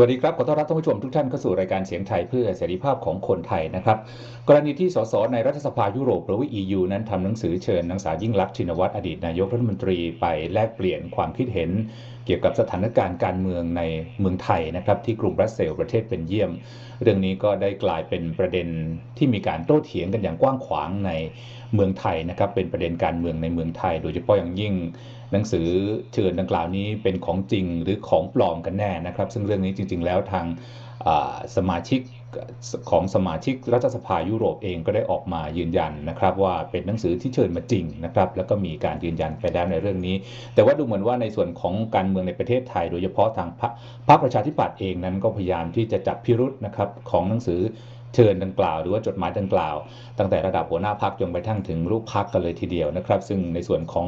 วัสดีครับ ขอต้อนรับท่านผู้ชมทุกท่านเข้าสู่รายการเสียงไทยเพื่อเสรีภาพของคนไทยนะครับ กรณีที่สสในรัฐสภายุโรปหรือว่า EU นั้นทำหนังสือเชิญนางสาวยิ่งลักษณ์ชินวัตรอดีตนายกรัฐมนตรีไปแลกเปลี่ยนความคิดเห็น เกี่ยวกับสถานการณ์การเมืองในเมืองไทยนะครับที่กรุงบรัสเซลประเทศเบนเยี่ยม เรื่องนี้ก็ได้กลายเป็นประเด็นที่มีการโต้เถียงกันอย่างกว้างขวางในเมืองไทยนะครับเป็นประเด็นการเมืองในเมืองไทย โดยเฉพาะอย่างยิ่ง หนังสือเชิญดังกล่าวนี้เป็นของจริงหรือของปลอมกันแน่นะครับ ซึ่งเรื่องนี้จริง ๆ แล้วทางสมาชิกของสมาชิกรัฐสภายุโรปเองก็ได้ออกมายืนยันนะครับ ว่าเป็นหนังสือที่เชิญมาจริงนะครับ แล้วก็มีการยืนยันไปแล้วในเรื่องนี้ แต่ว่าดูเหมือนว่าในส่วนของการเมืองในประเทศไทย โดยเฉพาะทางพรรคประชาธิปัตย์เองนั้นก็พยายามที่จะจับพิรุษนะครับของหนังสือ เชิญดังกล่าว หรือว่าจดหมายดังกล่าว ตั้งแต่ระดับหัวหน้าพักจนไปทั้งถึงลูกพักกันเลยทีเดียวนะครับ ซึ่งในส่วนของ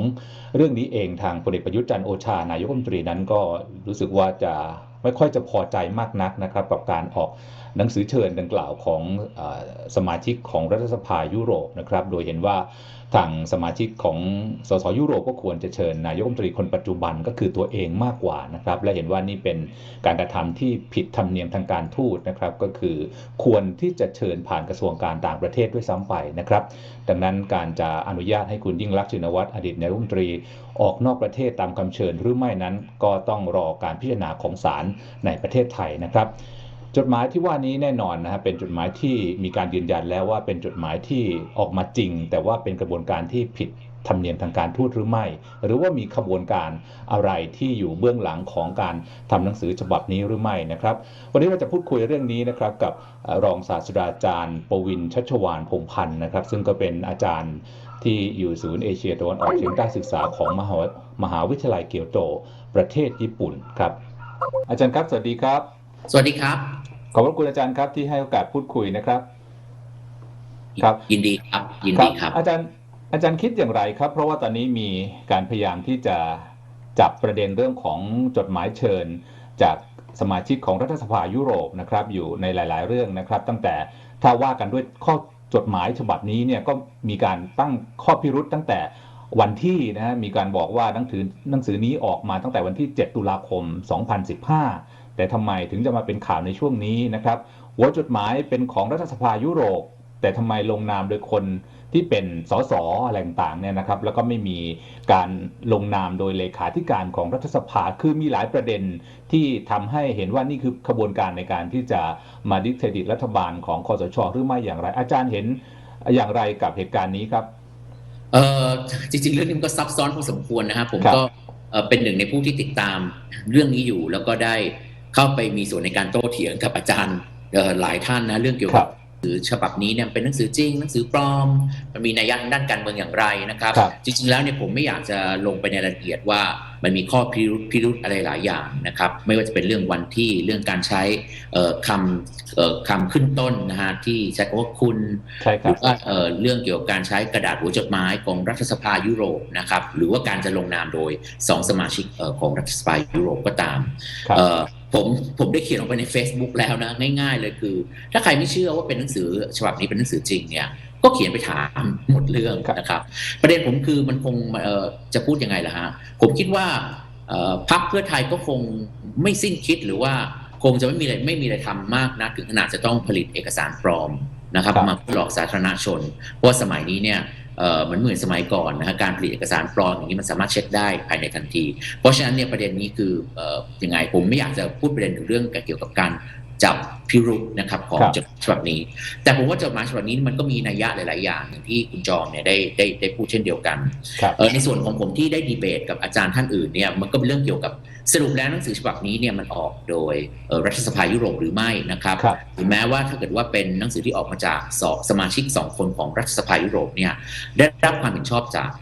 เรื่องนี้เองทางพลเอกประยุทธ์จันทร์โอชานายกรัฐมนตรีนั้นก็รู้สึกว่าจะไม่ค่อยจะพอใจมากนักนะครับกับการออกหนังสือเชิญดังกล่าวของอสมาชิกของรัฐสภายุโรปนะครับ โดยเห็นว่า ทางสมาชิกของสสยุโรปก็ควรจะเชิญนายกรัฐมนตรีคนปัจจุบันก็คือตัวเองมากกว่านะครับ และเห็นว่านี่เป็นการกระทำที่ผิดธรรมเนียมทางการทูตนะครับ ก็คือควรที่จะเชิญผ่านกระทรวงการต่างประเทศด้วยซ้ำไปนะครับ ดังนั้นการจะอนุญาตให้คุณยิ่งรักษณ์ชินวัตรอดีตนายกรัฐมนตรีออกนอกประเทศตามคำเชิญหรือไม่นั้น ก็ต้องรอการพิจารณาของศาลในประเทศไทยนะครับ จดหมายที่ว่านี้แน่นอนนะฮะเป็นจดหมายที่มีการยืนยันแล้วว่าเป็นจดหมายที่ออกมาจริง แต่ว่าเป็นกระบวนการที่ผิดธรรมเนียมทางการทูตหรือไม่ หรือว่ามีขบวนการอะไรที่อยู่เบื้องหลังของการทำหนังสือฉบับนี้หรือไม่นะครับ วันนี้เราจะพูดคุยเรื่องนี้นะครับกับรองศาสตราจารย์ปวินชัชวานพงพันธ์นะครับ ซึ่งก็เป็นอาจารย์ที่อยู่ศูนย์เอเชียตะวันออกเฉียงใต้ศึกษาของมหามหาวิทยาลัยเกียวโต ประเทศญี่ปุ่นครับ อาจารย์ครับ สวัสดีครับ สวัสดีครับ ขอบพระคุณอาจารย์ครับที่ให้โอกาสพูดคุยนะครับ ครับยินดีครับยินดีครับ อาจารย์อาจารย์คิดอย่างไรครับ เพราะว่าตอนนี้มีการพยายามที่จะจับประเด็นเรื่องของจดหมายเชิญ จากสมาชิกของรัฐสภายุโรปนะครับ อยู่ในหลาย ๆ เรื่องนะครับ ตั้งแต่ถ้าว่ากันด้วยข้อจดหมายฉบับนี้เนี่ยก็มีการตั้งข้อพิรุษตั้งแต่วันที่นะฮะมีการบอกว่าหนังสือหนังสือนี้ออกมาตั้งแต่วันที่ 7 ตุลาคม 2015 แต่ทำไมถึงจะมาเป็นข่าวในช่วงนี้นะครับ หัวจดหมายเป็นของรัฐสภายุโรป แต่ทำไมลงนามโดยคนที่เป็นสสอะไรต่างๆเนี่ยนะครับ แล้วก็ไม่มีการลงนามโดยเลขาธิการของรัฐสภา คือมีหลายประเด็นที่ทำให้เห็นว่านี่คือขบวนการในการที่จะมาดิสเครดิตรัฐบาลของคอสชหรือไม่อย่างไร อาจารย์เห็นอย่างไรกับเหตุการณ์นี้ครับเออจริงๆ เรื่องนี้มันก็ซับซ้อนพอสมควรนะครับผมครับก็เอ่อเป็นหนึ่งในผู้ที่ติดตามเรื่องนี้อยู่แล้วก็ได้ เข้าไปมีส่วนในการโต้เถียงกับอาจารย์เอ่อหลายท่านนะเรื่องเกี่ยวครักับบหรือฉบับนี้เนี่ยเป็นหนังสือจริง หนังสือปลอม มันมีนัยยะทางด้านการเมืองอย่างไรนะครับครับ จริงๆแล้วเนี่ยผมไม่อยากจะลงไปในรายละเอียดว่า มันมีข้อพิรุธพิรุธอะไรหลายอย่างนะครับ ไม่ว่าจะเป็นเรื่องวันที่เรื่องการใช้เอ่อคำเอ่อคำขึ้นต้นนะฮะที่ใช้คำว่าคุณใช่คหรัรืบอว่าเอ่อเรื่องเกี่ยวกับการใช้กระดาษหัวจดหมายของรัฐสภายุโรปนะครับหรือว่าการจะลงนามโดยสองสมาชิกเอ่อของรัฐสภายุโรปก็ตามครับเอ่อผมผมได้เขียนลงไปใน Facebook แล้วนะง่ายๆเลยคือ ถ้าใครไม่เชื่อว่าเป็นหนังสือฉบับนี้เป็นหนังสือจริงเนี่ย ก็เขียนไปถามหมดเรื่องครับนะครับ ประเด็นผมคือมันคงเอ่อจะพูดยังไงล่ะฮะผมคิดว่าเอ่อพรรคเพื่อไทยก็คงไม่สิ้นคิดหรือว่าคงจะไม่มีอะไรไม่มีอะไรทำมากนะถึงขนาดจะต้องผลิตเอกสารปลอมนะครับครับมาหลอกสาธารณชน เพราะว่าสมัยนี้เนี่ยเอ่อเหมือนเหมือนสมัยก่อนนะฮะการผลิตเอกสารปลอมอย่างนี้มันสามารถเช็คได้ภายในทันที เพราะฉะนั้นเนี่ยประเด็นนี้คือเอ่อยังไงผมไม่อยากจะพูดประเด็นถึงเรื่องเกี่ยวกับการ จับพิรุธนะครับของครับจดฉบับนี้ แต่ผมว่าจดหมายฉบับนี้มันก็มีนัยยะหลาย ๆ อย่างอย่างที่คุณจอมเนี่ยได้ได้ได้พูดเช่นเดียวกันครับเออในส่วนของผมที่ได้ดีเบตกับอาจารย์ท่านอื่นเนี่ยมันก็เป็นเรื่องเกี่ยวกับสรุปแล้วหนังสือฉบับนี้เนี่ยมันออกโดยเอ่อรัฐสภายุโรปหรือไม่นะครับครับถึงแม้ว่าถ้าเกิดว่าเป็นหนังสือที่ออกมาจากสองสมาชิกสองคนของรัฐสภายุโรปเนี่ยได้รับความเห็นชอบจากเอ่อ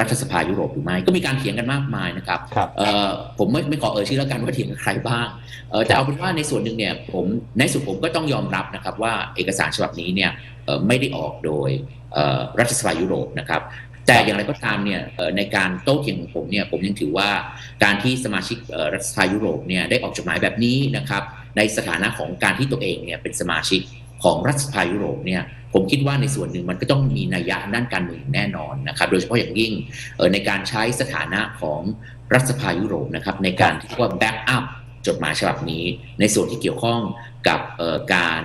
รัฐสภายุโรปหรือไม่ก็มีการเถียงกันมากมายนะครับครับเอ่อผมไม่ไม่ขอเอ่ยชื่อแล้วกันว่าเถียงกับใครบ้างเอ่อแต่เอาเป็นว่าในส่วนหนึ่งเนี่ยผมในสุดผมก็ต้องยอมรับนะครับว่าเอกสารฉบับนี้เนี่ยเอ่อไม่ได้ออกโดยเอ่อรัฐสภายุโรปนะครับ แต่อย่างไรก็ตามเนี่ยเอ่อในการโต้เถียงของผมเนี่ยผมยังถือว่าการที่สมาชิกเอ่อรัฐสภายุโรปเนี่ยได้ออกจดหมายแบบนี้นะครับในสถานะของการที่ตัวเองเนี่ยเป็นสมาชิก ของรัฐสภายุโรปเนี่ยผมคิดว่าในส่วนหนึ่งมันก็ต้องมีนัยยะด้านการเมืองแน่นอนนะครับโดยเฉพาะอย่างยิ่งในการใช้สถานะของรัฐสภายุโรปนะครับในการที่ว่าแบ็กอัพจดหมายฉบับนี้ ในส่วนที่เกี่ยวข้องกับการ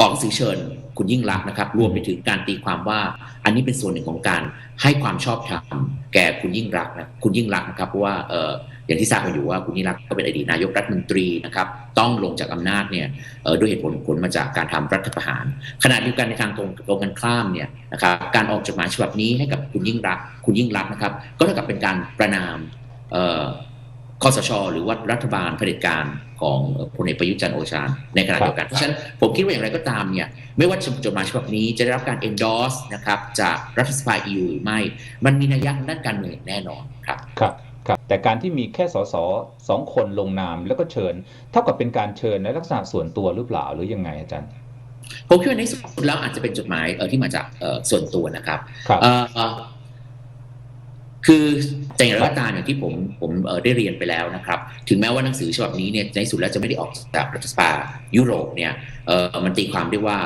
ออกสื่อเชิญ คุณยิ่งรักนะครับ รวมไปถึงการตีความว่า อันนี้เป็นส่วนหนึ่งของการให้ความชอบธรรมแก่คุณยิ่งรักนะคุณยิ่งรักนะครับเพราะว่าเอออย่างที่ทราบกันอยู่ว่าคุณยิ่งรักก็เป็นอดีตนายกรัฐมนตรีนะครับ ต้องลงจากอำนาจเนี่ยด้วยเหตุผลผลมาจากการทำรัฐประหารขณะเดียวกันในทางตรงตรงกันข้ามเนี่ยนะครับการออกจดหมายฉบับนี้ให้กับคุณยิ่งรัก คุณยิ่งรักนะครับ ก็เท่ากับเป็นการประนามคอสช หรือว่ารัฐบาลเผด็จการ ของพลเอกประยุทธ์จันทร์โอชา ในขณะเดียวกัน เพราะฉะนั้นผมคิดว่าอย่างไรก็ตามเนี่ยไม่ว่าจดหมายฉบับนี้จะได้รับการ endorse นะครับจากรัฐสภา EU หรือไม่ มันมีนัยยะทางด้านการเมืองอย่างแน่นอนครับครับครับแต่การที่มีแค่สสสองคนลงนามแล้วก็เชิญ เท่ากับเป็นการเชิญในลักษณะส่วนตัวหรือเปล่าหรือยังไงอาจารย์ผมคิดว่าในที่สุดแล้วอาจจะเป็นจดหมายเอ่อที่มาจากเอ่อส่วนตัวนะครับ คือแต่อย่างไรก็ตามอย่างที่ผมผมได้เรียนไปแล้วนะครับ ถึงแม้ว่าหนังสือฉบับนี้เนี่ยในสุดแล้วจะไม่ได้ออกจากรัฐสภายุโรปเนี่ยมันตีความได้ว่า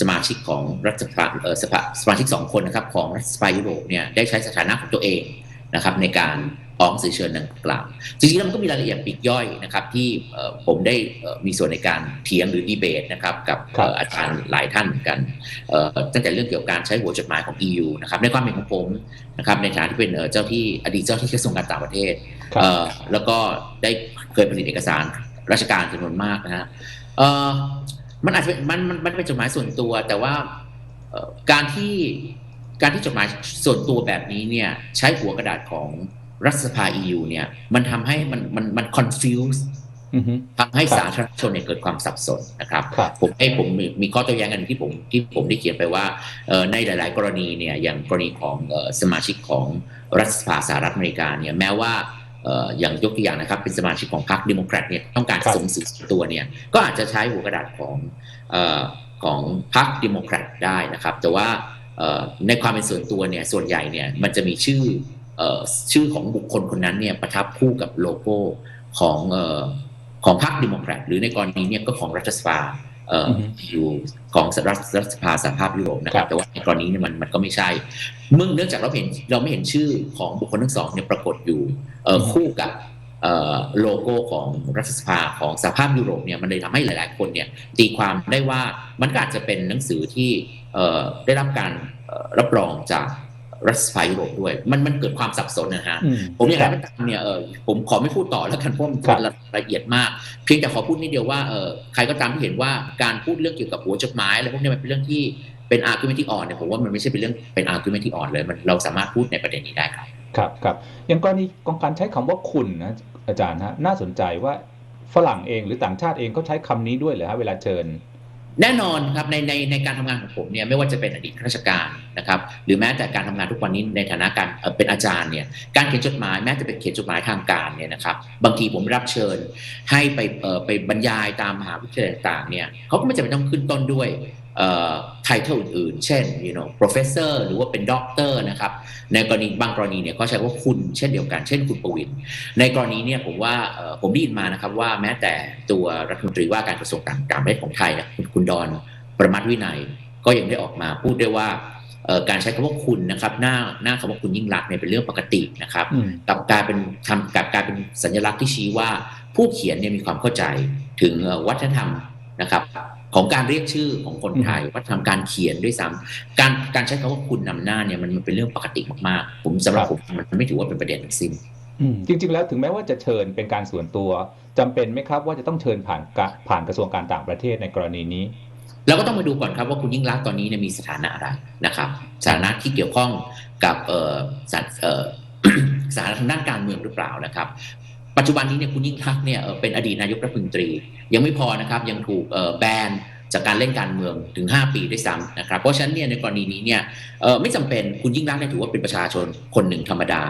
สมาชิกของรัฐสภาสมาชิกสองคนนะครับของรัฐสภายุโรปเนี่ยได้ใช้สถานะของตัวเองนะครับในการ อองสือเชิญดังกล่าวจริงๆแล้วมันก็มีรายละเอียดปีกย่อยนะครับที่ผมได้มีส่วนในการเถียงหรือดีเบตนะครับกับบอาจารย์หลายท่านเหมือนกันตั้งแต่เรื่องเกี่ยวกับการใช้หัวจดหมายของ EU นะครับในความเห็นของผมนะครับในฐานะที่เป็นเจ้าที่อดีตเจ้าที่กระทรวงการต่างประเทศ แล้วก็ได้เคยผลิตเอกสารราชการจำนวนมากนะฮะมันอาจจะมันมันมันเป็นจดหมายส่วนตัว แต่ว่าการที่การที่จดหมายส่วนตัวแบบนี้เนี่ยใช้หัวกระดาษของ รัฐสภา EU เนี่ยมันทำให้มันมันมัน confuse อือฮึทำให้ครับสาธารณชนเนี่ยเกิดความสับสนนะครับครับผมให้ผมมีมีข้อโต้แย้งกันที่ผมที่ผมได้เขียนไปว่าเอ่อในหลาย ๆ กรณีเนี่ยอย่างกรณีของเอ่อสมาชิกของรัฐสภาสหรัฐอเมริกาเนี่ยแม้ว่าเอ่ออย่างยกตัวอย่างนะครับเป็นสมาชิกของพรรคเดโมแครตเนี่ยต้องการครับส่งสื่อส่วนตัวเนี่ยก็อาจจะใช้หัวกระดาษของเอ่อของพรรคเดโมแครตได้นะครับ แต่ว่าเอ่อในความเป็นส่วนตัวเนี่ยส่วนใหญ่เนี่ยมันจะมีชื่อเอ่อ ชื่อของบุคคลคนนั้นเนี่ยประทับคู่กับโลโก้ของเอ่อของพรรคเดโมแครตหรือในกรณีเนี่ยก็ของรัฐสภาเอ่ออือฮึอยู่ของสรัฐรัฐสภาสหภาพยุโรปนะครัครับบแต่ว่าในกรณีเนี่ยมันมันก็ไม่ใช่เมื่อเนื่องจากเราเห็นเราไม่เห็นชื่อของบุคคลทั้งสองเนี่ยปรากฏอยู่เอ่อคู่กับเอ่อโลโก้ของรัฐสภาของสหภาพยุโรปเนี่ยมันเลยทำให้หลาย ๆ คนเนี่ยตีความได้ว่ามันก็อาจจะเป็นหนังสือที่เอ่อได้รับการเอ่อรับรองจาก รัฐสภายุโรปด้วย มันมันเกิดความสับสนนะฮะอืมผมอย่างคไรรับก็ตามเนี่ยเออผมขอไม่พูดต่อแล้วกันเพราะมันครับละเอียดมาก เพียงแต่ขอพูดนิดเดียวว่าเออใครก็ตามที่เห็นว่าการพูดเรื่องเกี่ยวกับหัวจดหมายอะไรพวกนี้มันเป็นเรื่องที่เป็นอาร์กิวเมนที่อ่อนเนี่ยผมว่ามันไม่ใช่เป็นเรื่องเป็นอาร์กิวเมนที่อ่อนเลยมันเราสามารถพูดในประเด็นนี้ได้ครับครับครับอย่างกรณีของการใช้คำว่าคุณนะอาจารย์ฮะน่าสนใจว่าฝรั่งเองหรือต่างชาติเองก็ใช้คำนี้ด้วยเหรอฮะเวลาเชิญ แน่นอนครับในในในการทำงานของผมเนี่ยไม่ว่าจะเป็นอดีตข้าราชการนะครับหรือแม้แต่การทำงานทุกวันนี้ในฐานะการเป็นอาจารย์เนี่ยการเขียนจดหมายแม้จะเป็นเขียนจดหมายทางการเนี่ยนะครับบางทีผมรับเชิญให้ไปไปบรรยายตามมหาวิทยาลัยต่างเนี่ยเขาก็ไม่จำเป็นต้องขึ้นต้นด้วย เอ่อ title อื่นๆ เช่น you know professor หรือว่าเป็น doctor นะครับ ในกรณีบางกรณีเนี่ยก็ใช้ว่าคุณเช่นเดียวกัน เช่นคุณประวินในกรณีเนี่ยผมว่าเอ่อผมได้ยินมานะครับว่าแม้แต่ตัวรัฐมนตรีว่าการกระทรวงต่างต่างประเทศของไทยนะคุณคุณดอนประมัติวินัยก็ยังได้ออกมาพูดได้วยว่าเอ่อการใช้คำว่าคุณนะครับหน้าหน้าคำว่าคุณยิ่งรักษณ์เนี่ยเป็นเรื่องปกตินะครับอืมกลับกลายเป็นทำกลับกลายเป็นสัญลักษณ์ที่ชี้ว่าผู้เขียนเนี่ยมีความเข้าใจถึงเอ่อวัฒนธรรมนะครับ ของการเรียกชื่อของคนไทยวัฒนธรรมการเขียนด้วยซ้ำการการใช้คำว่าคุณนำหน้าเนี่ยมันมันเป็นเรื่องปกติมากๆ ผมสำหรับผมมันไม่ถือว่าเป็นประเด็นทั้งสิ้นอืมจริงๆแล้วถึงแม้ว่าจะเชิญเป็นการส่วนตัวจำเป็นไหมครับว่าจะต้องเชิญผ่านกะผ่านกระทรวงการต่างประเทศในกรณีนี้เราก็ต้องมาดูก่อนครับว่าคุณยิ่งรักษณ์ตอนนี้เนี่ยมีสถานะอะไรนะครับ สถานะที่เกี่ยวข้องกับเอ่อสถเอ่อสถานะทางด้านการเมืองหรือเปล่านะครับ ปัจจุบันนี้เนี่ยคุณยิ่งรักษณ์เนี่ยเอ่อเป็นอดีตนายกรัฐมนตรี ยังไม่พอนะครับยังถูกเอ่อแบนจากการเล่นการเมืองถึง 5 ปีด้วยซ้ำนะครับ เพราะฉะนั้นเนี่ยในกรณีนี้เนี่ยเอ่อไม่จำเป็นคุณยิ่งรักษณ์เนี่ยถือว่าเป็นประชาชนคนหนึ่งธรรมดา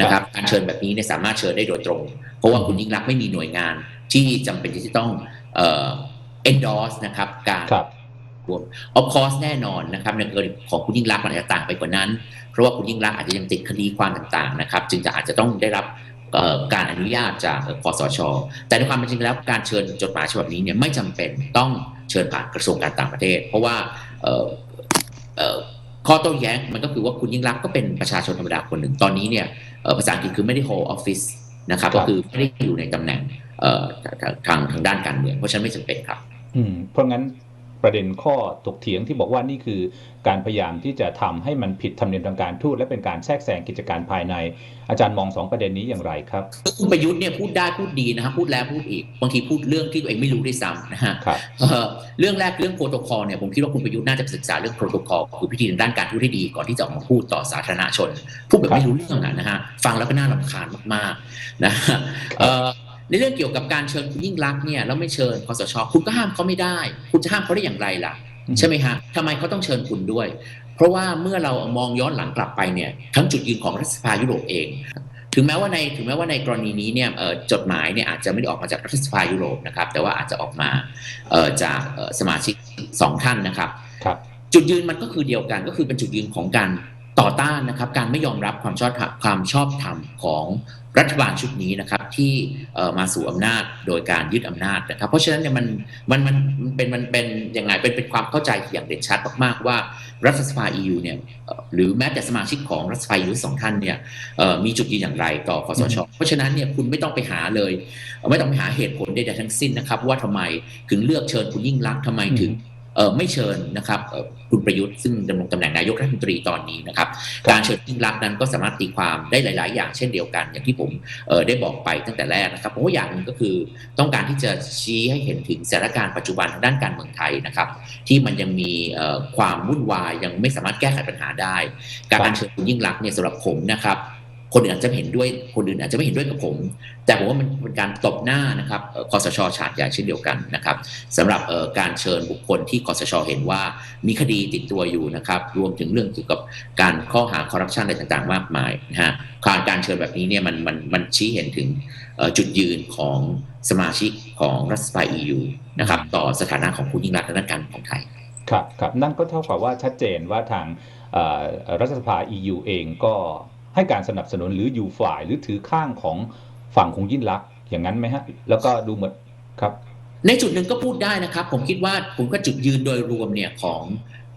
นะครับการเชิญแบบนี้เนี่ยสามารถเชิญได้โดยตรง เพราะว่าคุณยิ่งรักษณ์ไม่มีหน่วยงานที่จำเป็นที่จะต้องเอ่อ endorse นะครับการครับรวม of course แน่นอนนะครับในกรณีของคุณยิ่งรักษณ์มันอาจจะต่างไปกว่านั้น เพราะว่าคุณยิ่งรักษณ์อาจจะยังติดคดีความต่างๆนะครับ จึงจะอาจจะต้องได้รับเอ่อ การอนุญาตจากเอ่อคอสช แต่ในความเป็นจริงแล้วการเชิญจดหมายฉบับนี้เนี่ยไม่จำเป็นต้องเชิญผ่านกระทรวงการต่างประเทศ เพราะว่าเอ่อเอ่อข้อโต้แย้งมันก็คือว่าคุณยิ่งรักษณ์ก็เป็นประชาชนธรรมดาคนหนึ่งตอนนี้เนี่ยเอ่อภาษาอังกฤษคือไม่ได้ hold office นะครับครับก็คือไม่ได้อยู่ในตำแหน่งเอ่อทางทางทางด้านการเมืองเพราะฉะนั้นไม่จำเป็นครับ อืมเพราะงั้น ประเด็นข้อถกเถียงที่บอกว่านี่คือการพยายามที่จะทำให้มันผิดธรรมเนียมทางการทูตและเป็นการแทรกแซงกิจการภายใน อาจารย์มองสองประเด็นนี้อย่างไรครับคุณประยุทธ์เนี่ยพูดได้พูดดีนะครับพูดแล้วพูดอีกบางทีพูดเรื่องที่ตัวเองไม่รู้ด้วยซ้ำนะฮะครับเอ่อเรื่องแรกเรื่องโปรโตคอลเนี่ยผมคิดว่าคุณประยุทธ์น่าจะศึกษาเรื่องโปรโตคอลคือพิธีทางด้านการทูตที่ดีก่อนที่จะออกมาพูดต่อสาธารณชน พูดแบบไม่รู้เรื่องอะนะฮะฟังแล้วก็น่ารำคาญมากๆนะฮะเอ่อ ในเรื่องเกี่ยวกับการเชิญคุณยิ่งรักษณ์เนี่ยแล้วไม่เชิญคอสชคุณก็ห้ามเขาไม่ได้ คุณจะห้ามเขาได้อย่างไรล่ะ ใช่ไหมฮะทำไมเขาต้องเชิญคุณด้วย เพราะว่าเมื่อเรามองย้อนหลังกลับไปเนี่ยทั้งจุดยืนของรัฐสภายุโรปเอง ถึงแม้ว่าในถึงแม้ว่าในกรณีนี้เนี่ยเอ่อจดหมายเนี่ยอาจจะไม่ได้ออกมาจากรัฐสภายุโรปนะครับแต่ว่าอาจจะออกมาเอ่อจากเอ่อสมาชิกสองท่านนะครับครับ จุดยืนมันก็คือเดียวกันก็คือเป็นจุดยืนของการ ต่อต้านนะครับการไม่ยอมรับความชอบธรรมความชอบธรรมของรัฐบาลชุดนี้นะครับที่เอ่อมาสู่อำนาจโดยการยึดอำนาจนะครับ เพราะฉะนั้นเนี่ยมันมันมันมันเป็นมันเป็นยังไงเป็นเป็นความเข้าใจอย่างเด่นชัดมากๆว่ารัฐสภา EU เนี่ยเอ่อหรือแม้แต่สมาชิกของรัฐสภา EU สองท่านเนี่ยเอ่อมีจุดยืนอย่างไรต่อคอสชเพราะฉะนั้นเนี่ยคุณไม่ต้องไปหาเลย ไม่ต้องไปหาเหตุผลใดๆทั้งสิ้นนะครับ ว่าทำไมถึงเลือกเชิญคุณยิ่งรักษณ์ทำไมถึงเอ่อ ไม่เชิญนะครับเอ่อคุณประยุทธ์ซึ่งดำรงตำแหน่งนายกรัฐมนตรีตอนนี้นะครับครับการเชิญยิ่งรักษณ์นั้นก็สามารถตีความได้หลาย ๆ อย่างเช่นเดียวกัน อย่างที่ผมเอ่อได้บอกไปตั้งแต่แรกนะครับเพราะว่าอย่างหนึ่งก็คือต้องการที่จะชี้ให้เห็นถึงสถานการณ์ปัจจุบันทางด้านการเมืองไทยนะครับที่มันยังมีเอ่อความวุ่นวายยังไม่สามารถแก้ไขปัญหาได้ การอัญเชิญคุณยิ่งรักษณ์เนี่ยสำหรับผมนะครับ คนอื่นอาจจะเห็นด้วยคนอื่นอาจจะไม่เห็นด้วยกับผม แต่ผมว่ามันเป็นการตบหน้านะครับคอสชฉาดใหญ่เช่นเดียวกันนะครับสำหรับการเชิญบุคคลที่คอสชเห็นว่ามีคดีติดตัวอยู่นะครับรวมถึงเรื่องเกี่ยวกับการข้อหาคอร์รัปชันอะไรต่างๆ มากมายนะฮะการการเชิญแบบนี้เนี่ยมันมันมันชี้เห็นถึงจุดยืนของสมาชิกของรัฐสภา EU นะครับต่อสถานะของคุณยิ่งรักษณ์ทางด้านการของไทยครับครับนั่นก็เท่ากับว่าชัดเจนว่าทางรัฐสภา EU เองก็ ให้การสนับสนุนหรืออยู่ฝ่ายหรือถือข้างของฝั่งของยิ่งลักษณ์อย่างนั้นไหมฮะ แล้วก็ดูเหมือนครับ ในจุดหนึ่งก็พูดได้นะครับ ผมคิดว่าผมก็จุดยืนโดยรวมเนี่ยของ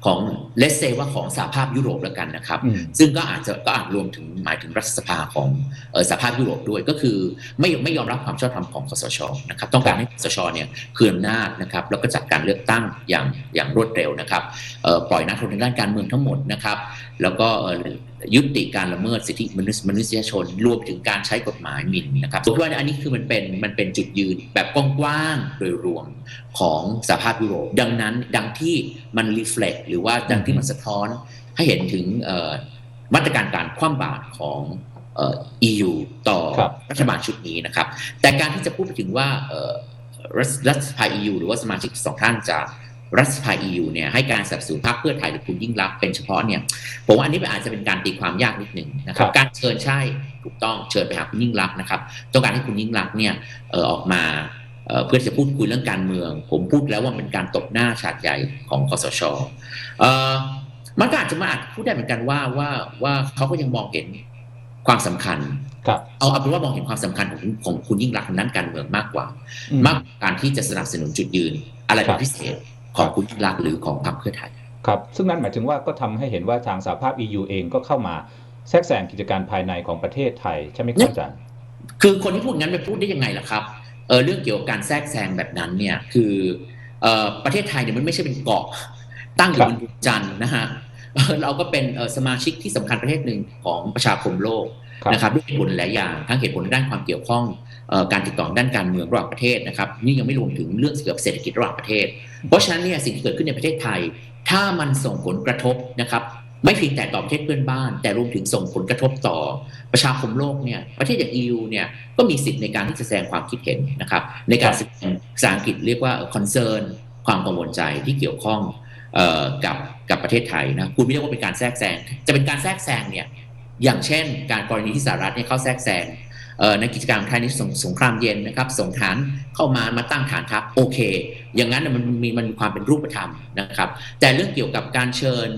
ของเลสเซว่าของสหภาพยุโรปแล้วกันนะครับอืมซึ่งก็อาจจะก็อาจรวมถึงหมายถึงรัฐสภาของเอ่อสหภาพยุโรปด้วยก็คือไม่ไม่ยอมรับความชอบธรรมของคสชนะครับ ต้องการให้คสชเนี่ยคืนอำนาจนะครับแล้วก็จัดการเลือกตั้งอย่างอย่างรวดเร็วนะครับเอ่อปล่อยนักลงทุนด้านการเมืองทั้งหมดนะครับ แล้วก็เอ่อ ยุติการละเมิดสิทธิมนุษยมนุษยชน รวมถึงการใช้กฎหมายหมิ่นนะครับผมคิดว่าอันนี้คือมันเป็นมันเป็นจุดยืนแบบกว้างๆโดยรวมของสหภาพยุโรปดังนั้นดังที่มันรีเฟล็กหรือว่าดังที่มันสะท้อนให้เห็นถึงเอ่อมาตรการการคว่ำบาตรของเอ่อ EU ต่อครับรัฐบาลชุดนี้นะครับ แต่การที่จะพูดไปถึงว่าเอ่อรัฐรัฐสภา EU หรือว่าสมาชิกสองท่านจาก รัฐสภา EU เนี่ยให้การสนับสนุนพรรคเพื่อไทยหรือคุณยิ่งรักษณ์เป็นเฉพาะเนี่ยผมว่าอันนี้มันอาจจะเป็นการตีความยากนิดหนึ่งนะครับครับ การเชิญใช่ถูกต้องเชิญไปหาคุณยิ่งรักษณ์นะครับ ต้องการให้คุณยิ่งรักษณ์เนี่ยเอ่อออกมาเอ่อเพื่อจะพูดคุยเรื่องการเมือง ผมพูดแล้วว่าเป็นการตบหน้าฉาดใหญ่ของคอสชเอ่อมันก็อาจจะมาอาจพูดได้เหมือนกันว่าว่าว่าเขาก็ยังมองเห็นความสำคัญครับเอาเอาเป็นว่ามองเห็นความสำคัญของของคุณยิ่งรักษณ์ทางด้านการเมืองมากกว่าอืมมากกว่าการที่จะสนับสนุนจุดยืนอะไรครัเป็นบพิเศษ ของคุณยิ่งรักษณ์หรือของพรรคเพื่อไทยครับซึ่งนั่นหมายถึงว่าก็ทำให้เห็นว่าทางสหภาพ EU เองก็เข้ามาแทรกแซงกิจการภายในของประเทศไทยใช่ไหมครับอาจารย์คือคนที่พูดงั้นไปพูดได้ยังไงล่ะครับเออเรื่องเกี่ยวกับการแทรกแซงแบบนั้นเนี่ยคือเออประเทศไทยเนี่ยมันไม่ใช่เป็นเกาะตั้งอยู่ครับบนดวงจันทร์นะฮะเออเราก็เป็นเอ่อสมาชิกที่สำคัญประเทศหนึ่งของประชาคมโลกครับนะครับด้วยเหตุผลหลายอย่างทั้งเหตุผลด้านความเกี่ยวข้องเอ่อการติดต่อด้านการเมืองระหว่างประเทศนะครับนี่ยังไม่รวมถึงเรื่องเกี่ยวกับเศรษฐกิจระหว่างประเทศ เพราะฉะนั้นเนี่ยสิ่งที่เกิดขึ้นในประเทศไทย ถ้ามันส่งผลกระทบนะครับไม่เพียงแต่ต่อประเทศเพื่อนบ้าน แต่รวมถึงส่งผลกระทบต่อประชาคมโลกเนี่ยประเทศอย่าง EU เนี่ยก็มีสิทธิ์ในการที่จะแสดงความคิดเห็นนะครับในการแสดงภาษาอังกฤษเรียกว่า concern ความกังวลใจที่เกี่ยวข้องออกับกับประเทศไทยนะคุณไม่เรียกว่าเป็นการแทรกแซงจะเป็นการแทรกแซงเนี่ยอย่างเช่น การกรณีที่สหรัฐเนี่ยเข้าแทรกแซง ในกิจกรรมไทยในสงสงครามเย็นนะครับ ส่งฐานเข้ามามาตั้งฐานทัพโอเค อย่างนั้นน่ะมันมีมันมีความเป็นรูปธรรมนะครับ แต่เรื่องเกี่ยวกับการเชิญ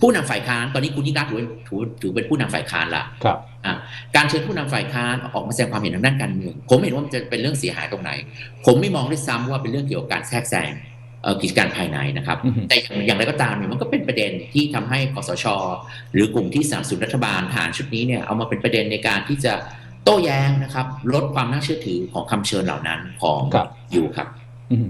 ผู้นำฝ่ายค้านตอนนี้คุณยิ่งรักษณ์ถือถือถือเป็นผู้นำฝ่ายค้านละครับอะการเชิญผู้นำฝ่ายค้านออกมาแสดงความเห็นทางด้านการเมืองผมไม่เห็นว่ามันจะเป็นเรื่องเสียหายตรงไหน ผมไม่มองด้วยซ้ำว่าเป็นเรื่องเกี่ยวกับการแทรกแซงเอ่อกิจการภายในนะครับอือฮึแต่อย่างอย่างไรก็ตามเนี่ยมันก็เป็นประเด็นที่ทำให้คอสช หรือกลุ่มที่สนับสนุนรัฐบาลทหารชุดนี้เนี่ยเอามาเป็นประเด็นในการที่จะ โต้แย้งนะครับ ลดความน่าเชื่อถือของคำเชิญเหล่านั้นของครับอยู่ครับอืม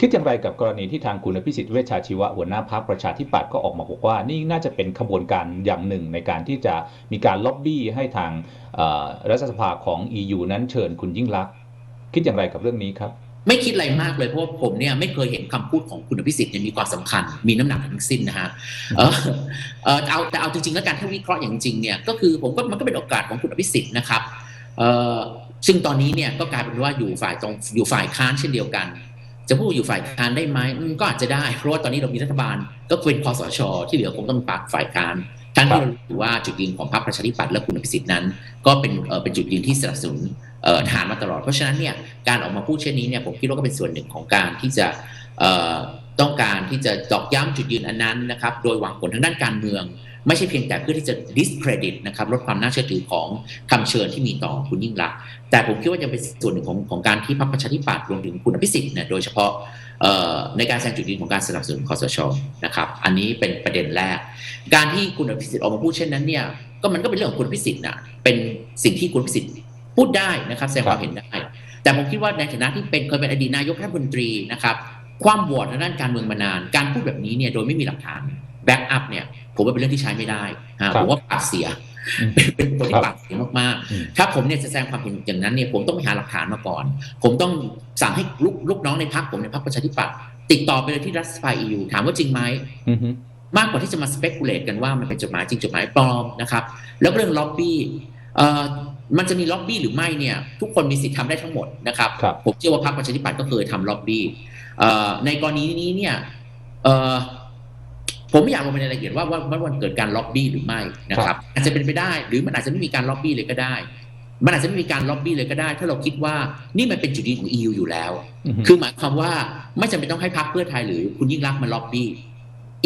คิดอย่างไรกับกรณีที่ทางคุณอภิสิทธิ์เวชชาชีวะหัวหน้าพรรคประชาธิปัตย์ก็ออกมาบอกว่า นี่น่าจะเป็นขบวนการอย่างหนึ่งในการที่จะมีการล็อบบี้ให้ทางเอ่อรัฐสภาของ EU นั้นเชิญคุณยิ่งลักษณ์คิดอย่างไรกับเรื่องนี้ครับ ไม่คิดอะไรมากเลยเพราะว่าผมเนี่ยไม่เคยเห็นคำพูดของคุณอภิสิทธิ์เนี่ยมีความสำคัญ มีน้ำหนักทั้งสิ้นนะฮะเออเออเอาแต่เอาจริงๆแล้วการถ้าวิเคราะห์อย่างจริงเนี่ยก็คือผมก็มันก็เป็นโอกาสของคุณอภิสิทธิ์นะครับเออซึ่งตอนนี้เนี่ยก็กลายเป็นว่าอยู่ฝ่ายตรงอยู่ฝ่ายค้านเช่นเดียวกัน จะพูดอยู่ฝ่ายค้านได้ไหมอืมก็อาจจะได้ เพราะว่าตอนนี้เรามีรัฐบาลก็เป็นคอสช ที่เหลือคงต้องเป็นพรรคฝ่ายค้านทั้งที่เรารู้ว่าจุดยืนของพรรคประชาธิปัตย์และคุณอภิสิทธิ์นั้น ก็เป็นเอ่อเป็นจุดยืนที่สนับสนุน เอ่อทหารมาตลอด เพราะฉะนั้นเนี่ยการออกมาพูดเช่นนี้เนี่ยผมคิดว่าก็เป็นส่วนหนึ่งของการที่จะต้องการที่จะตอกย้ำจุดยืนอันนั้นนะครับโดยหวังผลทางด้านการเมือง ไม่ใช่เพียงแต่เพื่อที่จะ discredit นะครับลดความน่าเชื่อถือของคำเชิญที่มีต่อคุณยิ่งรัก แต่ผมคิดว่ายังเป็นส่วนหนึ่งของของการที่พรรคประชาธิปัตย์รวมถึงคุณอภิสิทธิ์เนี่ยโดยเฉพาะในการแสดงจุดยืนของการสนับสนุนคอสชนะครับอันนี้เป็นประเด็นแรก การที่คุณอภิสิทธิ์ออกมาพูดเช่นนั้นเนี่ยก็มันก็เป็นเรื่องของคุณอภิสิทธิ์นะเป็นสิ่งที่คุณอภิสิทธิ์ พูดได้นะครับแสดงความเห็นได้ แต่ผมคิดว่าในฐานะที่เป็นเคยเป็นอดีตนายกรัฐมนตรีนะครับความวอร์ดทางด้านการเมืองมานาน การพูดแบบนี้เนี่ยโดยไม่มีหลักฐานแบ็กอัพเนี่ยผมว่าเป็นเรื่องที่ใช้ไม่ได้ฮะครัผบมว่าปากเสียอืมเป็นเป็นคนครัที่บปากเสียมากอืมๆถ้าผมเนี่ยจะแสดงความเห็นอย่างนั้นเนี่ยผมต้องไปหาหลักฐานมาก่อน ผมต้องสั่งให้ลูกลูกน้องในพรรคผมในพรรคประชาธิปัตย์ติดต่อไปเลยที่รัฐสภา EU ถามว่าจริงไหมอือฮึมากกว่าที่จะมาสเปกุเลตกันว่ามันเป็นจดหมายจริงจดหมายปลอมนะครับ แล้วก็เรื่องล็อบบี้เอ่อ มันจะมีล็อบบี้หรือไม่เนี่ย ทุกคนมีสิทธิ์ทำได้ทั้งหมดนะครับครับผมเชื่อว่าพรรคประชาธิปัตย์ก็เคยทำล็อบบี้เอ่อในกรณีนี้เนี่ยเอ่อผมไม่อยากลงไปในรายละเอียดว่าว่าว่าวันเกิดการล็อบบี้หรือไม่นะครับ อาจจะเป็นไปได้ หรือมันอาจจะไม่มีการล็อบบี้เลยก็ได้ มันอาจจะไม่มีการล็อบบี้เลยก็ได้ ถ้าเราคิดว่านี่มันเป็นจุดยืนของ EU อยู่แล้วอือฮึคือหมายความว่าไม่จำเป็นต้องให้พรรคเพื่อไทยหรือคุณยิ่งรักษณ์มาล็อบบี้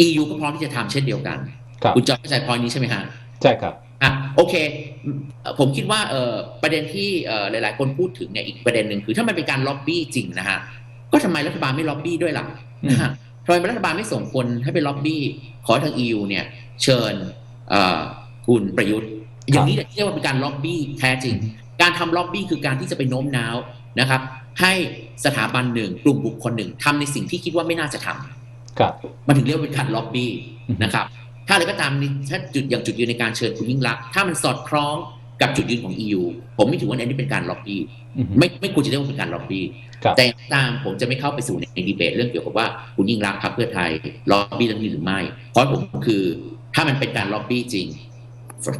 EU ก็พร้อมที่จะทำเช่นเดียวกันครับคุณจอเข้าใจพอยนี้ใช่ไหมฮะใช่ครับ อะโอเคเอ่อผมคิดว่าเอ่อประเด็นที่เอ่อหลาย ๆ คนพูดถึงเนี่ยอีกประเด็นหนึ่งคือถ้ามันเป็นการล็อบบี้จริงนะฮะก็ทำไมรัฐบาลไม่ล็อบบี้ด้วยล่ะนะฮะทำไมรัฐบาลไม่ส่งคนให้ไปล็อบบี้ขอให้ทาง EU เนี่ย เชิญเอ่อคุณประยุทธ์ อย่างนี้แหละที่เรียกว่าเป็นการล็อบบี้แท้จริง การทำล็อบบี้คือการที่จะไปโน้มน้าวนะครับ ให้สถาบันหนึ่งกลุ่มบุคคลหนึ่งทำในสิ่งที่คิดว่าไม่น่าจะทำครับมันถึงเรียกว่าเป็นการล็อบบี้อือฮึนะครับ ถ้าอะไรก็ตามนี่ถ้าจุดอย่างจุดยืนในการเชิญคุณยิ่งรักษณ์ถ้ามันสอดคล้องกับจุดยืนของ EU ผมไม่ถือว่าอันนี้เป็นการล็อบบี้อือฮึไม่ไม่ควรจะเรียกว่าเป็นการล็อบบี้ครับแต่อย่างไรก็ตามผมจะไม่เข้าไปสู่ในดีเบตเรื่องเกี่ยวกับว่าคุณยิ่งรักษณ์พรรคเพื่อไทยล็อบบี้เรื่องนี้หรือไม่เพราะผมคือ ถ้ามันเป็นการล็อบบี้จริง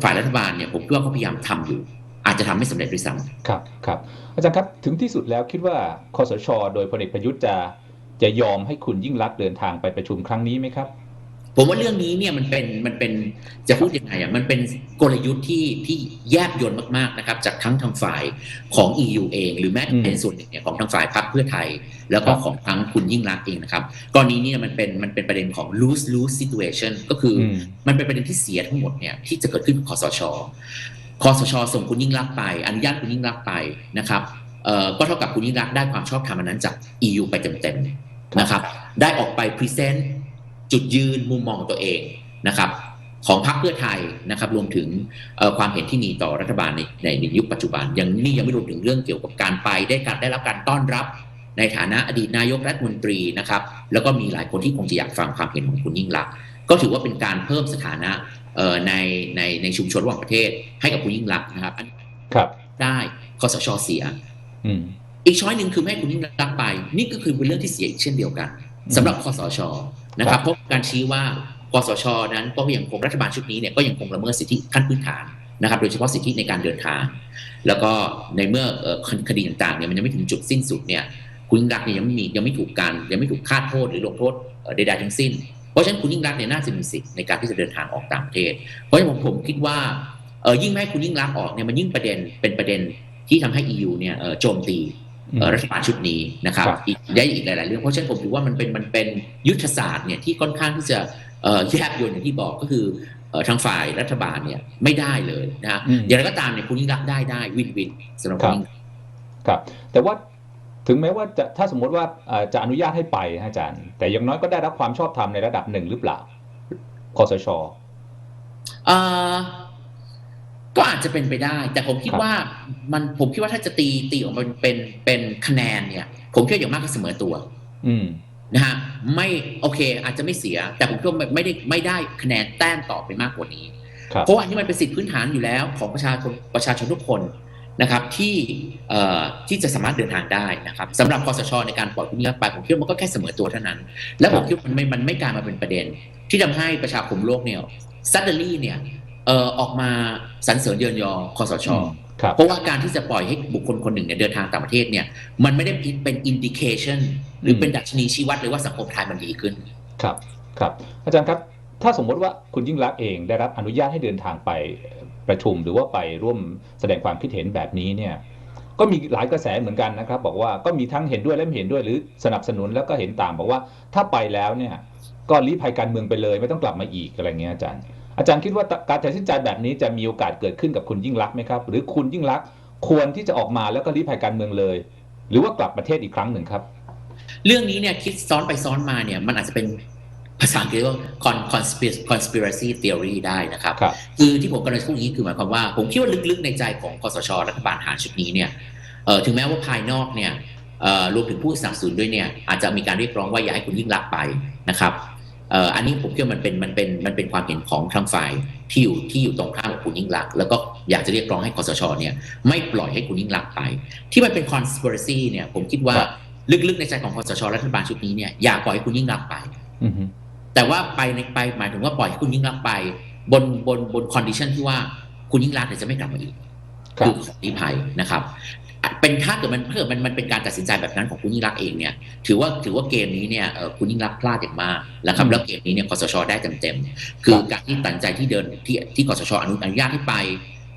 ฝ่ายรัฐบาลเนี่ยผมคิดว่าเขาพยายามทำอยู่ อาจจะทำไม่สำเร็จด้วยซ้ำครับครับอาจารย์ครับถึงที่สุดแล้วคิดว่าคอสช โดยพลเอกประยุทธ์จะจะยอมให้คุณยิ่งลักษณ์เดินทางไปประชุมครั้งนี้ไหมครับ ผมว่าเรื่องนี้เนี่ยมันเป็นมันเป็นจะพูดยังไงอะมันเป็นกลยุทธ์ที่ที่แยบยลมากๆนะครับ จากทั้งทางฝ่ายของ EU เอง หรือแม้แต่อืมเป็นส่วนหนึ่งเนี่ยของทางฝ่ายพรรคเพื่อไทย แล้วก็ครับของทั้งคุณยิ่งรักษณ์เองนะครับกรณีเนี้มันเป็นมันเป็นประเด็นของ lose lose situation ก็คือออืมมันเป็นประเด็นที่เสียทั้งหมดเนี่ยที่จะเกิดขึ้นกับคอสชคอสชส่งคุณยิ่งรักษณ์ไปอนุญาตคุณยิ่งรักษณ์ไปนะครับเอ่อก็เท่ากับคุณยิ่งรักษณ์ได้ความชอบธรรมอันนั้นจาก EU ไปเต็มๆนะครับได้ออกไปพรีเซนต์ จุดยืนมุมมองของตัวเองนะครับ ของพรรคเพื่อไทยนะครับ รวมถึงเอ่อความเห็นที่มีต่อรัฐบาลในในในยุคปัจจุบันยังนี่ยังไม่รวมถึงเรื่องเกี่ยวกับการไปได้การได้รับการต้อนรับในฐานะอดีตนายกรัฐมนตรีนะครับ แล้วก็มีหลายคนที่คงจะอยากฟังความเห็นของคุณยิ่งรักษณ์ก็ถือว่าเป็นการเพิ่มสถานะเอ่อในในในชุมชนระหว่างประเทศ ให้กับคุณยิ่งรักษณ์นะครับอันครับ ได้คอสชเสียอืมอีกช้อยหนึ่งคือไม่ให้คุณยิ่งรักษณ์ไป นี่ก็คือเป็นเรื่องที่เสียอีกเช่นเดียวกันสำหรับคอสช นะครับเพราะการชี้ว่าคอสชนั้นก็ยังคงรัฐบาลชุดนี้เนี่ยก็ยังคงละเมิดสิทธิขั้นพื้นฐานนะครับ โดยเฉพาะสิทธิในการเดินทาง แล้วก็ในเมื่อคดีต่างๆเนี่ยมันยังไม่ถึงจุดสิ้นสุดเนี่ยคุณยิ่งรักเนี่ยยังไม่มียังไม่ถูกการยังไม่ถูกคาดโทษหรือลงโทษใดๆทั้งสิ้น เพราะฉะนั้นคุณยิ่งรักเนี่ยน่าจะมีสิทธิในการที่จะเดินทางออกต่างประเทศ เพราะฉะนั้นผมผมคิดว่าเออยิ่งไม่ให้คุณยิ่งรักออกเนี่ยมันยิ่งประเด็นเป็นประเด็นที่ทำให้ EU เนี่ยโจมตี รัฐบาลชุดนี้นะครับครับอีกได้อีกหลาย ๆ เรื่องเพราะฉะนั้นผมถือว่ามันเป็นมันเป็นยุทธศาสตร์เนี่ยที่ค่อนข้างที่จะเอ่อแยบยลอย่างที่บอกก็คือเอ่อทางฝ่ายรัฐบาลเนี่ยไม่ได้เลยนะฮะอืมอย่างไรก็ตามเนี่ยคุณยิ่งรักษณ์ได้ได้วินวินสำหรับครัคุบณยิ่งรักษณ์ครับ แต่ว่าถึงแม้ว่าจะถ้าสมมติว่าเอ่อจะอนุญาตให้ไปนะอาจารย์ แต่อย่างน้อยก็ได้รับความชอบธรรมในระดับหนึ่งหรือเปล่าคอสชเอ่อ ก็อาจจะเป็นไปได้ แต่ผมคิดครับว่ามันผมคิดว่าถ้าจะตีตีออกมาเป็นเป็นคะแนนเนี่ย ผมคิดว่าอย่างมากก็เสมอตัว อืมนะฮะไม่โอเค อาจจะไม่เสีย แต่ผมคิดว่าไม่ไม่ได้ไม่ได้คะแนนแต้มต่อไปมากกว่านี้ครับเพราะว่าอันนี้มันเป็นสิทธิพื้นฐานอยู่แล้วของประชาชนประชาชนทุกคนนะครับที่เอ่อที่จะสามารถเดินทางได้นะครับสำหรับคอสชในการปล่อยคุณยิ่งรักษณ์ไปผมคิดว่ามันก็แค่เสมอตัวเท่านั้น และผมคิดว่ามันไม่มันไม่กลายมาเป็นประเด็น ที่ทำให้ประชาคมโลกเนี่ยซัดเดอรี่เนี่ย เอ่อออกมาสรรเสริญเยินยอคอสชอืมครับเพราะว่าการที่จะปล่อยให้บุคคลคนหนึ่งเนี่ยเดินทางต่างประเทศเนี่ยมันไม่ได้เป็นอินดิเคชันหรือเป็นดัชนีชี้วัดเลยว่าสังคมไทยมันดีขึ้น ครับครับ อาจารย์ครับ ถ้าสมมติว่าคุณยิ่งรักษณ์เองได้รับอนุญาตให้เดินทางไปประชุมหรือว่าไปร่วมแสดงความคิดเห็นแบบนี้เนี่ยก็มีหลายกระแสเหมือนกันนะครับ บอกว่าก็มีทั้งเห็นด้วยและไม่เห็นด้วยหรือสนับสนุนแล้วก็เห็นต่างบอกว่าถ้าไปแล้วเนี่ยก็ลี้ภัยการเมืองไปเลยไม่ต้องกลับมาอีกอะไรเงี้ยอาจารย์ อาจารย์คิดว่าการตัดสินใจแบบนี้จะมีโอกาสเกิดขึ้นกับคุณยิ่งรักษณ์ไหมครับ หรือคุณยิ่งรักษณ์ควรที่จะออกมาแล้วก็ลี้ภัยการเมืองเลย หรือว่ากลับประเทศอีกครั้งหนึ่งครับ เรื่องนี้เนี่ยคิดซ้อนไปซ้อนมาเนี่ยมันอาจจะเป็นภาษาอังกฤษเรียกว่า con- conspiracy conspiracy theory ได้นะครับครับคือที่ผมกำลังจะพูดอย่างนี้คือหมายความว่า ผมคิดว่าลึกๆในใจของคอสช รัฐบาลทหารชุดนี้เนี่ยเอ่อถึงแม้ว่าภายนอกเนี่ยเอ่อรวมถึงผู้สนับสนุนด้วยเนี่ยอาจจะมีการเรียกร้องว่าอย่าให้คุณยิ่งรักษณ์ไปนะครับเอ่ออันนี้ผมคิดว่ามันเป็นมันเป็นมันเป็นความเห็นของทางฝ่ายที่อยู่ที่อยู่ตรงข้ามกับคุณยิ่งรักษณ์แล้วก็อยากจะเรียกร้องให้คอสชเนี่ยไม่ปล่อยให้คุณยิ่งรักษณ์ไป ที่มันเป็น conspiracy เนี่ยผมคิดว่าครับลึกๆในใจของคอสชรัฐบาลชุดนี้เนี่ยอย่าปล่อยให้คุณยิ่งรักษณ์ไปอือฮึแต่ว่าไปในไปหมายถึงว่าปล่อยให้คุณยิ่งรักษณ์ไป บนบนบนคอนดิชันที่ว่าคุณยิ่งรักษณ์เนี่ยจะไม่กลับมาอีกครับคือของรีภัยนะครับอะ เป็นถ้าเกิดมันเพื่อมันมันเป็นการตัดสินใจแบบนั้นของคุณยิ่งรักษณ์เองเนี่ยถือว่าถือว่าเกมนี้เนี่ยเอ่อคุณยิ่งรักษณ์พลาดอย่างมากนะครับอืมแล้วเกมนี้เนี่ยคอสชได้เต็มๆคือครับการที่ตัดสินใจที่เดินที่ที่คอสชอนุอนุญาตให้ไป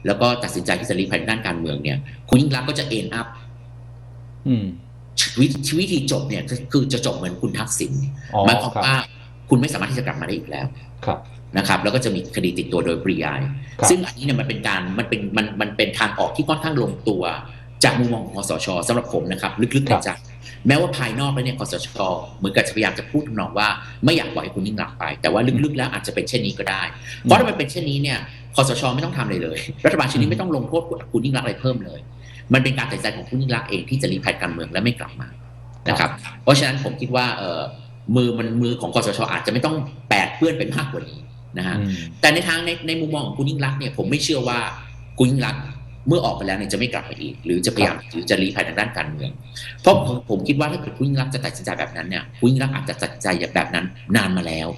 แล้วก็ตัดสินใจที่จะรีภัยด้านการเมืองเนี่ย คุณยิ่งรักษณ์ก็จะเอ็นอัพอืมวิธีวิธีจบเนี่ยก็คือจะจบเหมือนคุณทักษิณอ๋อหมายความครับว่าคุณไม่สามารถที่จะกลับมาได้อีกแล้วครับนะครับแล้วก็จะมีคดีติดตัวโดยปริยายครับซึ่งอันนี้เนี่ยมันเป็นการมันเป็นมันมันเป็นทางออกที่ค่อนข้างลงตัว จากมุมมองของคอสชสำหรับผมนะครับ ลึกๆในใจแม้ว่าภายนอกแล้วเนี่ยคอสชเหมือนกับจะพยายามจะพูดทำนองว่าไม่อยากปล่อยให้คุณยิ่งหลักไป แต่ว่าลึกๆแล้วอาจจะเป็นเช่นนี้ก็ได้ เพราะถ้ามันเป็นเช่นนี้เนี่ยคอสชไม่ต้องทำอะไรเลย รัฐบาลชุดนี้ไม่ต้องลงโทษคุณยิ่งรักษณ์อะไรเพิ่มเลย มันเป็นการตัดสินใจของคุณยิ่งรักษณ์เองที่จะรีภัยการเมืองและไม่กลับมานะครับ เพราะฉะนั้นผมคิดว่าเออมือมันมือของคอสชอาจจะไม่ต้องแปดเปื้อนไปมากกว่านี้นะฮะอืมแต่ในทางในในมุมมองของคุณยิ่งรักษณ์เนี่ยผมไม่เชื่อว่าคุณยิ่งรักษณ์ เมื่อออกไปแล้วเนี่ยจะไม่กลับมาอีก หรือจะพยายามหรือจะรีภัยทางด้านการเมือง เพราะผมผมคิดว่าถ้าเกิดคุณยิ่งรักษณ์จะตัดสินใจแบบนั้นเนี่ยคุณยิ่งรักษณ์อาจจะตัดสินใจแบบนั้นนานมาแล้ว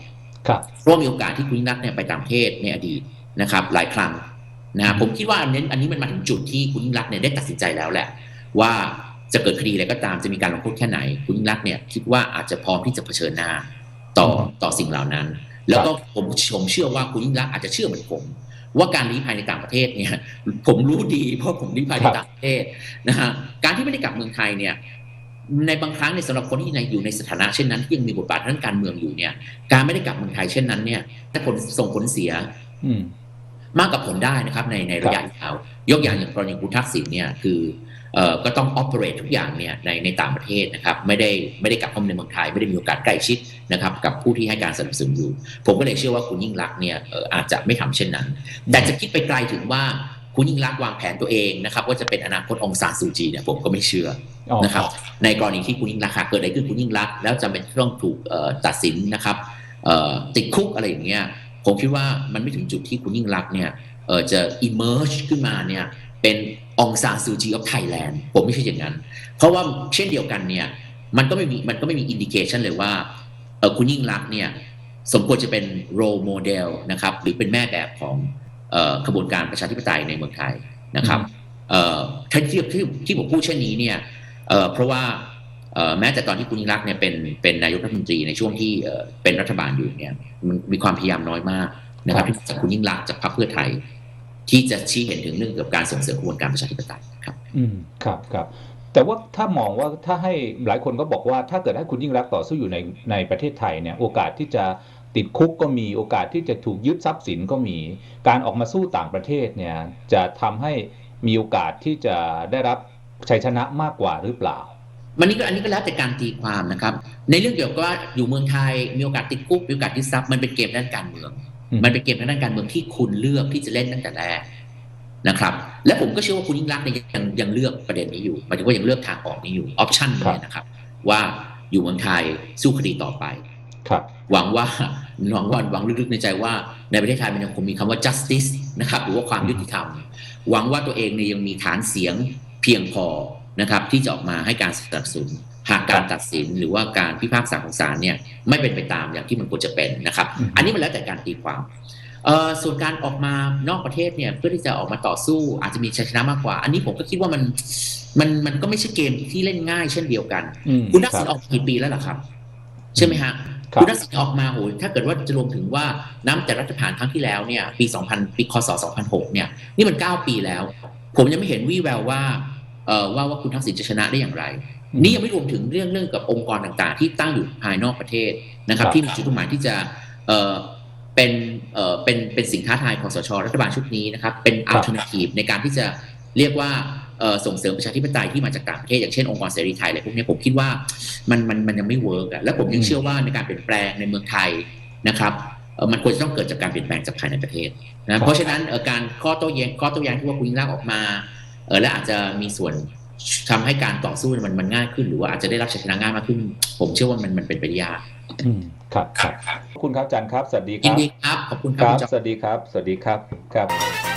ครับเพราะว่ามีโอกาสที่คุณยิ่งรักษณ์เนี่ยไปต่างประเทศในอดีตนะครับ หลายครั้งนะฮะผมคิดว่าอันนี้อันนี้มันมาถึงจุดที่คุณยิ่งรักษณ์เนี่ยได้ตัดสินใจแล้วแหละ ว่าจะเกิดคดีอะไรก็ตามจะมีการลงโทษแค่ไหน คุณยิ่งรักษณ์เนี่ยคิดว่าอาจจะพร้อมที่จะเผชิญหน้าต่อต่อสิ่งเหล่านั้น แล้วก็ผมผมเชื่อว่าคุณยิ่งรักษณ์อาจจะเชื่อเหมือนผม ว่าการลี้ภัยในต่างประเทศเนี่ยผมรู้ดีเพราะผมลี้ภัยในต่างประเทศนะฮะการที่ไม่ได้กลับเมืองไทยเนี่ยในบางครั้งในยสำหรับคนที่ในอยู่ในสถานะเช่นนั้นที่ยังมีบทบาททางการเมืองอยู่เนี่ย การไม่ได้กลับเมืองไทยเช่นนั้นเนี่ยถ้าผลส่งผลเสียอืมมากกับผลได้นะครับ ในในระยะยาวยกอย่างอย่างกรณีคุณทักษิณเนี่ยคือ เอ่อก็ต้อง operate ทุกอย่างเนี่ยในในต่างประเทศนะครับไม่ได้ไม่ได้กลับเข้ามาในเมืองไทย ไม่ได้มีโอกาสใกล้ชิดนะครับกับผู้ที่ให้การสนับสนุนอยู่ ผมก็เลยเชื่อว่าคุณยิ่งรักษณ์เนี่ยเอ่ออาจจะไม่ทำเช่นนั้น แต่จะคิดไปไกลถึงว่าคุณยิ่งรักษณ์วางแผนตัวเองนะครับว่าจะเป็นอนาคตองซานซูจีเนี่ยผมก็ไม่เชื่ออ๋อนะครับในกรณีที่คุณยิ่งรักษณ์หากเกิดอะไรขึ้นคุณยิ่งรักษณ์แล้วจำเป็นต้องถูกเอ่อตัดสินนะครับเอ่อติดคุกอะไรอย่างเงี้ยผมคิดว่ามันไม่ถึงจุดที่คุณยิ่งรักษณ์เนี่ยเอ่อจะ emerge ขึ้นมาเนี่ย เป็นองซานซูจี of Thailand ผมไม่ใช่อย่างนั้น เพราะว่าเช่นเดียวกันเนี่ยมันก็ไม่มีมันก็ไม่มีอินดิเคชันเลยว่าเออคุณยิ่งรักษณ์เนี่ยสมควรจะเป็น role model นะครับหรือเป็นแม่แบบของเอ่อขบวนการประชาธิปไตยในเมืองไทยนะครับเอ่อที่ที่ที่ที่ผมพูดเช่นนี้เนี่ยเอ่อเพราะว่าเอ่อแม้แต่ตอนที่คุณยิ่งรักษณ์เนี่ยเป็นเป็นนายกรัฐมนตรีในช่วงที่เอ่อเป็นรัฐบาลอยู่เนี่ยมันมีความพยายามน้อยมากนะครับครับที่จากคุณยิ่งรักษณ์จากพรรคเพื่อไทย ที่จะชี้เห็นถึงเรื่องเกี่ยวกับการส่งเสริมกระบวนการประชาธิปไตยครับ อืมครับครับแต่ว่าถ้ามองว่าถ้าให้หลายคนก็บอกว่าถ้าเกิดให้คุณยิ่งรักษณ์ต่อสู้อยู่ในในประเทศไทยเนี่ยโอกาสที่จะติดคุกก็มีโอกาสที่จะถูกยึดทรัพย์สินก็มี การออกมาสู้ต่างประเทศเนี่ยจะทำให้มีโอกาสที่จะได้รับชัยชนะมากกว่าหรือเปล่ามันนี่ก็อันนี้ก็แล้วแต่การตีความนะครับ ในเรื่องเกี่ยวกับว่าอยู่เมืองไทยมีโอกาสติดคุกมีโอกาสยึดทรัพย์มันเป็นเกมด้านการเมืองอื มมันเป็นเกมด้านการเมืองที่คุณเลือกที่จะเล่นตั้งแต่แรกนะครับ และผมก็เชื่อว่าคุณยิ่งรักษณ์เนี่ยยังยังเลือกประเด็นนี้อยู่หมายถึงว่ายังเลือกทางออกนี้อยู่ออปชันนี้นะครับ ว่าอยู่เมืองไทยสู้คดีต่อไป ครับ หวังว่าหวังว่าหวังลึกๆในใจว่าในประเทศไทยมันยังคงมีคำว่า justice นะครับ หรือว่าความยุติธรรม หวังว่าตัวเองเนี่ยยังมีฐานเสียงเพียงพอนะครับ ที่จะออกมาให้การสนับสนุน หากการตัดสินหรือว่าการพิพากษาของศาลเนี่ยไม่เป็นไปตามอย่างที่มันควรจะเป็นนะครับอืมอันนี้มันแล้วแต่การตีความเอ่อส่วนการออกมานอกประเทศเนี่ยเพื่อที่จะออกมาต่อสู้อาจจะมีชัยชนะมากกว่า อันนี้ผมก็คิดว่ามันมันมันก็ไม่ใช่เกมที่เล่นง่ายเช่นเดียวกันอืมคุณทักษิณรับออกมากี่ปีแล้วล่ะครับ ใช่ไหมฮะครับคุณทักษิณออกมาโหยถ้าเกิดว่าจะรวมถึงว่าน้ำแต่รัฐประหารครั้งที่แล้วเนี่ยปี 2000 ปีคศ 2006 เนี่ยนี่มัน 9 ปีแล้ว ผมยังไม่เห็นวี่แววว่าเอ่อว่าว่าคุณทักษิณจะชนะได้อย่างไร นี่ยังไม่รวมถึงเรื่องเรื่องกับองค์กรต่างๆ ที่ตั้งอยู่ภายนอกประเทศนะครับครับที่มีจุดมุ่งหมายที่จะเอ่อเป็นเอ่อเป็นเป็นสิ่งท้าทายของสชรัฐบาลชุดนี้นะครับ เป็นอัลเทอร์เนทีฟในการที่จะเรียกว่าเอ่อส่งเสริมประชาธิปไตยที่มาจากต่างประเทศอย่างเช่นองค์กรเสรีไทยอะไรพวกนี้ผมคิดว่ามันมันมันยังไม่เวิร์กอะและผมยังอืมเชื่อว่าในการเปลี่ยนแปลงในเมืองไทยนะครับเอ่อมันควรจะต้องเกิดจากการเปลี่ยนแปลงจากภายในประเทศนะเพราะฉะนั้นเอ่อการข้อโต้แย้งข้อโต้แย้งที่ว่าคุณยิ่งรักษณ์ออกมาเออและอาจจะมีส่วน ทำให้การต่อสู้มันมันง่ายขึ้น หรือว่าอาจจะได้รับชัยชนะง่ายมากขึ้น ผมเชื่อว่ามันมันเป็นไปได้ยากอืมครับครับขอบคุณครับอาจารย์ครับ สวัสดีคยินรับดีครับ ขอบคุณคครับคุณจอมสวัสดีครับ สวัสดีครับ ครับ